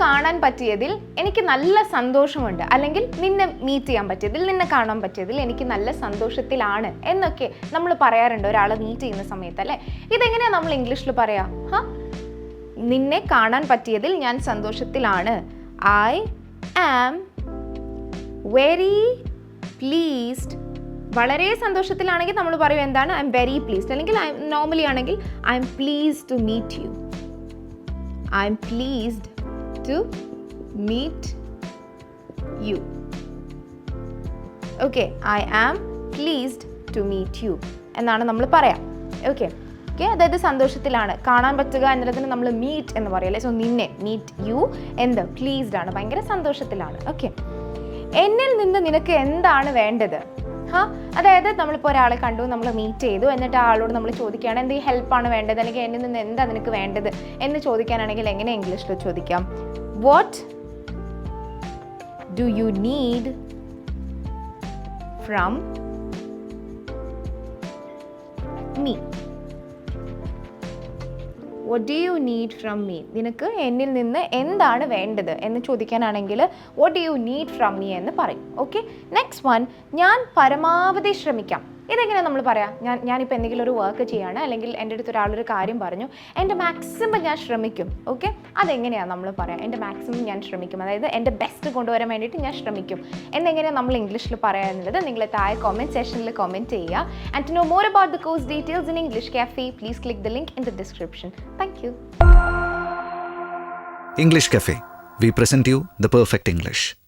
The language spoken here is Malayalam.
കാണാൻ പറ്റിയതിൽ എനിക്ക് നല്ല സന്തോഷമുണ്ട്. അല്ലെങ്കിൽ നിന്നെ മീറ്റ് ചെയ്യാൻ പറ്റിയതിൽ നിന്നെ കാണാൻ പറ്റിയതിൽ എനിക്ക് നല്ല സന്തോഷത്തിലാണ് എന്നൊക്കെ നമ്മൾ പറയാറുണ്ട് ഒരാളെ മീറ്റ് ചെയ്യുന്ന സമയത്ത് അല്ലേ? ഇതെങ്ങനെയാണ് നമ്മൾ ഇംഗ്ലീഷിൽ പറയാ? നിന്നെ കാണാൻ പറ്റിയതിൽ ഞാൻ സന്തോഷത്തിലാണ്. ഐ ആം വെരി പ്ലീസ്ഡ് വളരെ സന്തോഷത്തിലാണെങ്കിൽ നമ്മൾ പറയും എന്താണ്? ഐ എം വെരി പ്ലീസ്ഡ് അല്ലെങ്കിൽ ഐ നോർമലി ആണെങ്കിൽ I am please to meet you I am pleased to meet you okay I am pleased to meet you എന്നാണ് നമ്മൾ പറയാം. ഓക്കെ ഓക്കെ അതായത് സന്തോഷത്തിലാണ്. കാണാൻ പറ്റുക എന്നുള്ളതിന് നമ്മൾ മീറ്റ് എന്ന് പറയും അല്ലേ? സോ നിന്നെ മീറ്റ് യു എന്ത് പ്ലീസ്ഡ് ആണ്. ഭയങ്കര സന്തോഷത്തിലാണ്. ഓക്കെ എന്നിൽ നിന്ന് നിനക്ക് എന്താണ് വേണ്ടത്? ഹാ അതായത് നമ്മളിപ്പോൾ ഒരാളെ കണ്ടു നമ്മൾ മീറ്റ് ചെയ്തു എന്നിട്ട് ആളോട് നമ്മൾ ചോദിക്കുകയാണ് എന്ത് ഹെൽപ്പാണ് വേണ്ടത്? അല്ലെങ്കിൽ എന്നിൽ നിന്ന് എന്താ നിനക്ക് വേണ്ടത്? എന്ന് ചോദിക്കാനാണെങ്കിൽ എങ്ങനെ ഇംഗ്ലീഷിൽ ചോദിക്കാം. What do you need from me what do you need from me നിനക്ക് എന്നിൽ നിന്ന് എന്താണ് വേണ്ടത്? എന്ന് ചോദിക്കാനാണെങ്കിൽ what do you need from me എന്ന് പറയും. ഓക്കെ നെക്സ്റ്റ് വൺ ഞാൻ പരമാവധി ശ്രമിക്കാം. ഇതെങ്ങനെ നമ്മൾ പറയാം? ഞാൻ ഞാനിപ്പോൾ എന്തെങ്കിലും ഒരു വർക്ക് ചെയ്യാണ് അല്ലെങ്കിൽ എന്റെ അടുത്ത് ഒരാളൊരു കാര്യം പറഞ്ഞു എന്റെ മാക്സിമം ഞാൻ ശ്രമിക്കും ഓക്കെ അതെങ്ങനെയാണ് നമ്മൾ പറയാം? എന്റെ മാക്സിമം ഞാൻ ശ്രമിക്കും. അതായത് എന്റെ ബെസ്റ്റ് കൊണ്ടുവരാൻ വേണ്ടിയിട്ട് ഞാൻ ശ്രമിക്കും. എന്നെങ്ങനെയാണ് നമ്മൾ ഇംഗ്ലീഷിൽ പറയാനുള്ളത്? നിങ്ങൾ താഴെ കോമെന്റ് സെഷനിൽ കോമെന്റ് ചെയ്യുക. And to know more about the course details in English Cafe please click the link in the description thank you English Cafe we present you the perfect English.